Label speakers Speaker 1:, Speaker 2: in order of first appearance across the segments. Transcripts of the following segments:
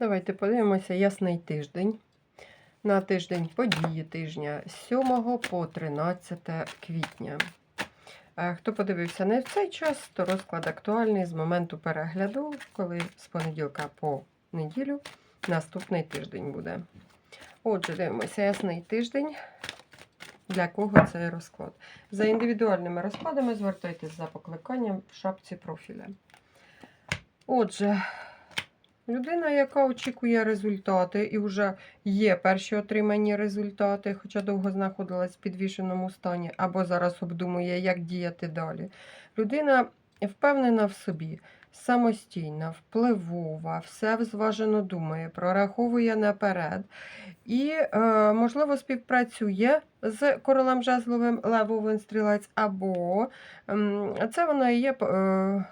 Speaker 1: Давайте подивимося ясний тиждень. На тиждень події тижня з 7 по 13 квітня. Е, Хто подивився не в цей час, то розклад актуальний з моменту перегляду, коли з понеділка по неділю наступний тиждень буде. Отже, дивимося ясний тиждень. Для кого цей розклад? За індивідуальними розкладами звертайтесь за покликанням в шапці профіля. Отже, людина, яка очікує результати, і вже є перші отримані результати, хоча довго знаходилась в підвішеному стані, або зараз обдумує, як діяти далі. Людина впевнена в собі, самостійна, впливова, все зважено думає, прораховує наперед і, е, можливо, співпрацює з королем жезловим левовим стрілець, або це вона є. е,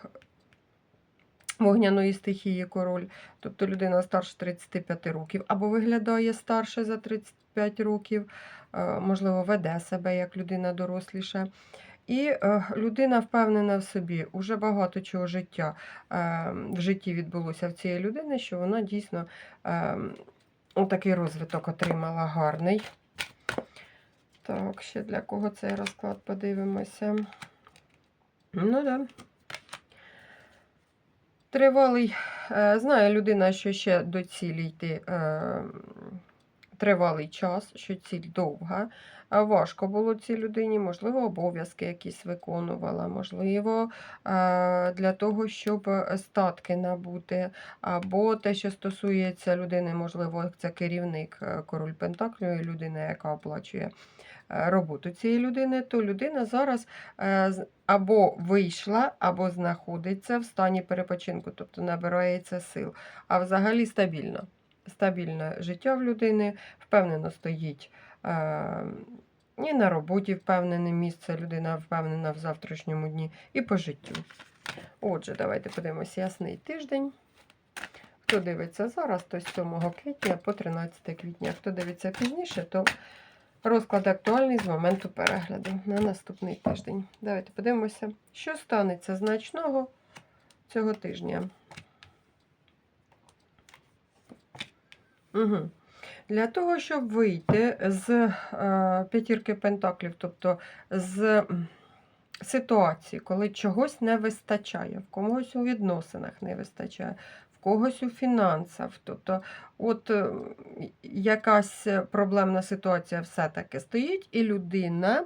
Speaker 1: Вогняної стихії король, тобто людина старше 35 років, або виглядає старше за 35 років, е, можливо, веде себе як людина доросліша. І е, людина впевнена в собі, уже багато чого життя е, в житті відбулося в цієї людини, що вона дійсно такий розвиток отримала гарний. Так, ще для кого цей розклад подивимося. Ну так. Да. Тривалий, е, знає людина, що ще до цілі йти е, тривалий час, що ціль довга. Важко було цій людині, можливо, обов'язки якісь виконувала, можливо, е, для того, щоб статки набути, або те, що стосується людини, можливо, це керівник король Пентаклю, людина, яка оплачує роботу цієї людини, то людина зараз е, або вийшла, або знаходиться в стані перепочинку, тобто набирається сил, а взагалі стабільно. Стабільне життя в людини, впевнено стоїть е, і на роботі впевнене місце, людина впевнена в завтрашньому дні і по життю. Отже, давайте подивимося ясний тиждень. Хто дивиться зараз, то з 7 квітня по 13 квітня. Хто дивиться пізніше, то розклад актуальний з моменту перегляду на наступний тиждень. Давайте подивимося, що станеться значного цього тижня. Угу. Для того, щоб вийти з е, п'ятірки пентаклів, тобто з ситуації, коли чогось не вистачає, в когось у відносинах не вистачає, когось у фінансах, тобто, от е, якась проблемна ситуація все-таки стоїть, і людина,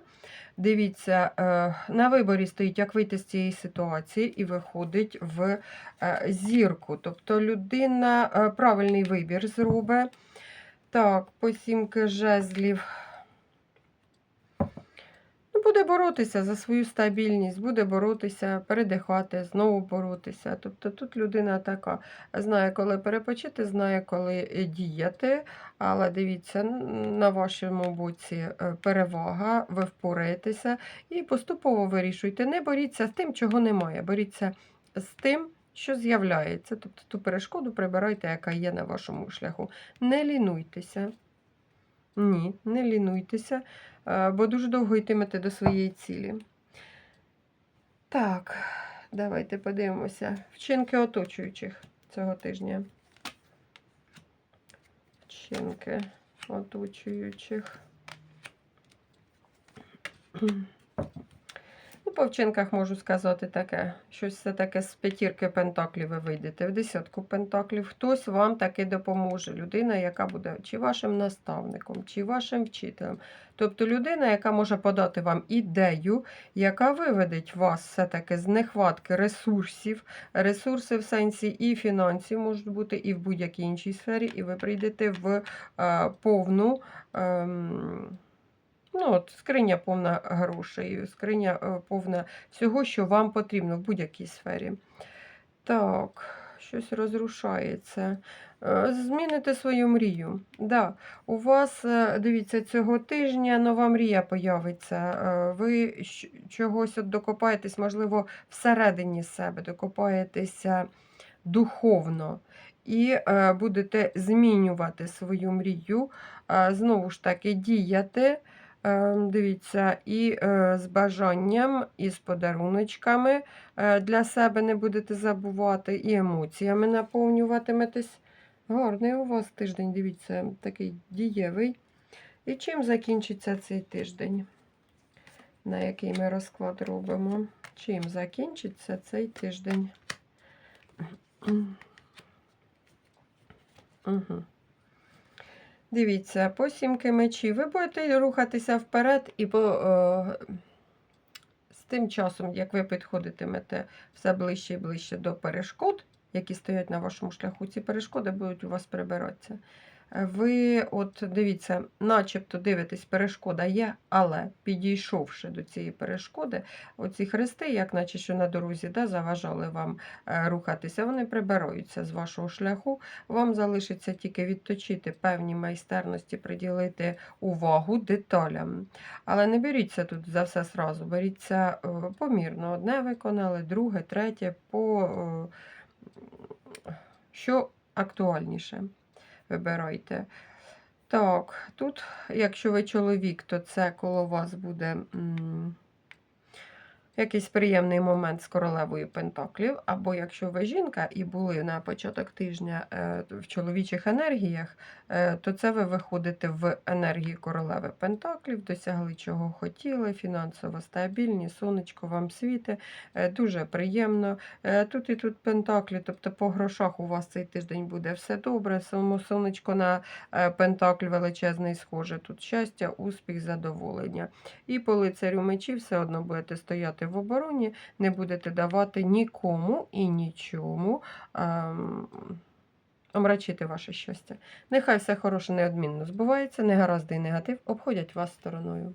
Speaker 1: дивіться, е, на виборі стоїть, як вийти з цієї ситуації, і виходить в е, зірку. Тобто людина правильний вибір зробить. Так, по сімки жезлів. Буде боротися за свою стабільність, буде боротися, передихати, знову боротися. Тобто тут людина така знає, коли перепочити, знає, коли е, діяти. Але дивіться, на вашому боці е, перевага, ви впораєтеся і поступово вирішуйте. Не боріться з тим, чого немає. Боріться з тим, що з'являється. Тобто ту перешкоду прибирайте, яка є на вашому шляху. Не лінуйтеся. Ні, не лінуйтеся, бо дуже довго йтимете до своєї цілі. Так, давайте подивимося. Вчинки оточуючих цього тижня. Вчинки оточуючих. По вчинках можу сказати таке, щось все таке з п'ятірки пентаклів ви вийдете в десятку пентаклів. Хтось вам таки допоможе. Людина, яка буде чи вашим наставником, чи вашим вчителем. Тобто людина, яка може подати вам ідею, яка виведеть вас все-таки з нехватки ресурсів. Ресурси в сенсі і фінансів можуть бути, і в будь-якій іншій сфері, і ви прийдете в е, повну. ем, Ну, от, скриня повна грошей, скриня е, повна всього, що вам потрібно в будь-якій сфері. Так, щось розрушається. Е, Зміните свою мрію. Да, у вас, е, дивіться, цього тижня нова мрія появиться. Ви чогось от докопаєтесь, можливо, всередині себе, докопаєтеся духовно. І будете змінювати свою мрію, знову ж таки, діяти. Е, Дивіться, і е, з бажанням, і з подаруночками е, для себе не будете забувати, і емоціями наповнюватиметесь Гарний у вас тиждень, дивіться, такий дієвий. І чим закінчиться цей тиждень, на який ми розклад робимо? Чим закінчиться цей тиждень? Угу. Дивіться, по сімки мечів. Ви будете рухатися вперед і по, о, з тим часом, як ви підходитимете все ближче і ближче до перешкод, які стоять на вашому шляху, ці перешкоди будуть у вас прибиратися. Ви, от дивіться, начебто дивитесь, перешкода є, але підійшовши до цієї перешкоди, оці хрести, як наче що на дорозі, да, заважали вам е, рухатися, вони прибираються з вашого шляху. Вам залишиться тільки відточити певні майстерності, приділити увагу деталям. Але не беріться тут за все сразу, беріться е, помірно. Одне виконали, друге, третє, по е, що актуальніше вибирайте. Так, тут, якщо ви чоловік, то це коло вас буде м, якийсь приємний момент з королевою Пентаклів. Або якщо ви жінка і були на початок тижня е, в чоловічих енергіях, е, то це ви виходите в енергії королеви Пентаклів, досягли чого хотіли, фінансова стабільність, сонечко вам світе, е, дуже приємно. Тут і тут Пентаклі, тобто по грошах у вас цей тиждень буде все добре. Само сонечко на Пентакль величезний схоже. Тут щастя, успіх, задоволення. І по лицарю мечів все одно будете стояти в обороні, не будете давати нікому і нічому. ем, Омрачити ваше щастя. Нехай все хороше неодмінно збувається, негаразди і негатив обходять вас стороною.